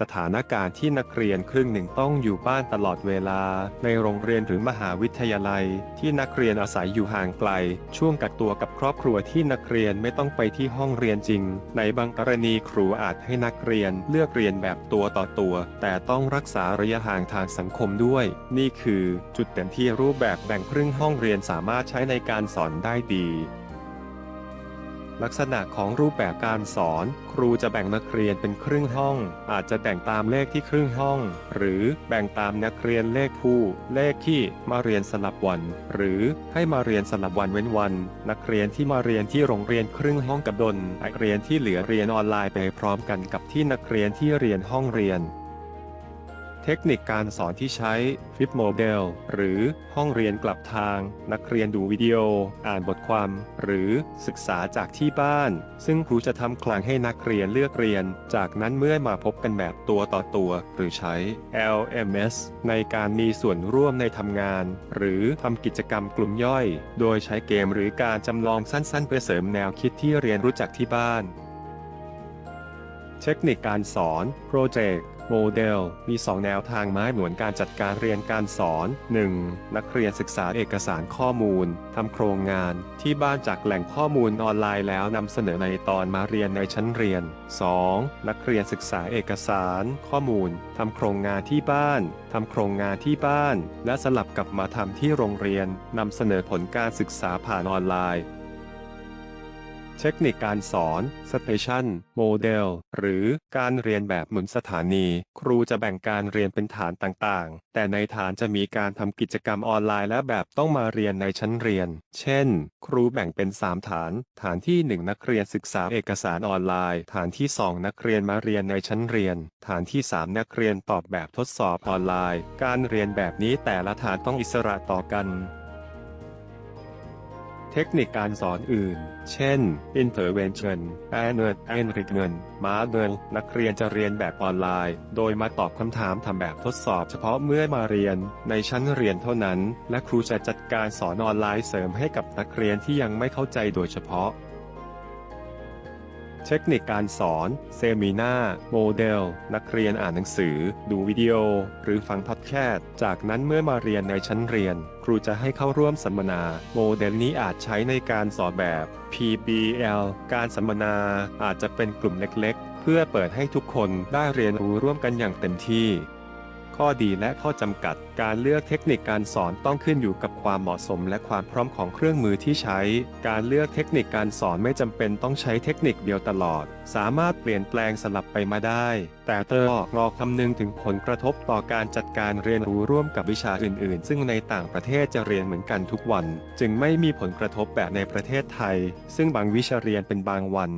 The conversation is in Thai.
สถานการณ์ที่นักเรียนครึ่งหนึ่งต้องอยู่บ้านตลอดเวลา ในโรงเรียนหรือมหาวิทยาลัย ที่นักเรียนอาศัยอยู่ห่างไกล ช่วงกักตัวกับครอบครัวที่นักเรียนไม่ต้องไปที่ห้องเรียนจริง ในบางกรณีครูอาจให้นักเรียนเลือกเรียนแบบตัวต่อตัว แต่ต้องรักษาระยะห่างทางสังคมด้วย นี่คือ จุดเด่นที่รูปแบบแบ่งครึ่งห้องเรียนสามารถใช้ในการสอนได้ดี ลักษณะของรูปแบบการสอน ครูจะแบ่งนักเรียนเป็นครึ่งห้อง อาจจะแบ่งตามเลขที่ครึ่งห้อง หรือแบ่งตามนักเรียนเลขผู้เลขที่มาเรียนสลับวัน หรือให้มาเรียนสลับวันเว้นวัน นักเรียนที่มาเรียนที่โรงเรียนครึ่งห้องกับดนนักเรียนที่เหลือเรียนออนไลน์ไปพร้อมกันกับที่นักเรียนที่เรียนห้องเรียน เทคนิคการสอนที่ใช้ฟลิปโมเดลหรือห้องเรียนกลับทาง นักเรียนดูวิดีโอ อ่านบทความ หรือศึกษาจากที่บ้าน ซึ่งครูจะทำคลังให้นักเรียนเลือกเรียน จากนั้นเมื่อมาพบกันแบบตัวต่อตัว หรือใช้ LMS ในการมีส่วนร่วมในทำงาน หรือทำกิจกรรมกลุ่มย่อย โดยใช้เกมหรือการจำลองสั้นๆ เพื่อเสริมแนวคิดที่เรียนรู้จากที่บ้าน เทคนิคการสอนโปรเจกต์ โมเดล มี 2 แนวทางไม้เหมือนการจัดการเรียนการสอน 1. นักเรียนศึกษาเอกสารข้อมูล ทำโครงงานที่บ้านจากแหล่งข้อมูลออนไลน์แล้วนำเสนอในตอนมาเรียนในชั้นเรียน 2. นักเรียนศึกษาเอกสาร ข้อมูล ทำโครงงานที่บ้าน ทำโครงงานที่บ้าน และสลับกลับมาทำที่โรงเรียนนำเสนอผลการศึกษาผ่านออนไลน์ เทคนิคการสอน Station Model หรือการเรียนแบบหมุนสถานี ครูจะแบ่งการเรียนเป็นฐานต่างๆ แต่ในฐานจะมีการทำกิจกรรมออนไลน์และแบบต้องมาเรียนในชั้นเรียน เช่น ครูแบ่งเป็น 3 ฐาน ฐานที่ 1 นักเรียนศึกษาเอกสารออนไลน์ ฐานที่ 2 นักเรียนมาเรียนในชั้นเรียน ฐานที่ 3 นักเรียนตอบแบบทดสอบออนไลน์ การเรียนแบบนี้แต่ละฐานต้องอิสระต่อกัน เทคนิคการสอนอื่น เช่น intervention a n e r enrichment m a r e l นักเรียนจะเรียนแบบออนไลน์ โดยมาตอบคำถามทำแบบทดสอบเฉพาะเมื่อมาเรียน ในชั้นเรียนเท่านั้น และครูจะจัดการสอนออนไลน์เสริมให้กับนักเรียนที่ยังไม่เข้าใจโดยเฉพาะ เทคนิคการสอน เซมินาโมเดล นักเรียนอ่านหนังสือ ดูวิดีโอ หรือฟังพอดแคสต์จากนั้นเมื่อมาเรียนในชั้นเรียน ครูจะให้เข้าร่วมสัมมนา โมเดลนี้อาจใช้ในการสอนแบบ PBL การสัมมนาอาจจะเป็นกลุ่มเล็กๆ เพื่อเปิดให้ทุกคนได้เรียนรู้ร่วมกันอย่างเต็มที่ ข้อดีและข้อจำกัด การเลือกเทคนิคการสอนต้องขึ้นอยู่กับความเหมาะสม และความพร้อมของเครื่องมือที่ใช้ การเลือกเทคนิคการสอนไม่จำเป็นต้องใช้เทคนิคเดียวตลอด สามารถเปลี่ยนแปลงสลับไปมาได้ แต่เตอร์รอคำนึงถึงผลกระทบต่อการจัดการเรียนรู้ร่วมกับวิชาอื่น ๆ ซึ่งในต่างประเทศจะเรียนเหมือนกันทุกวัน จึงไม่มีผลกระทบแบบในประเทศไทย ซึ่งบางวิชาเรียนเป็นบางวัน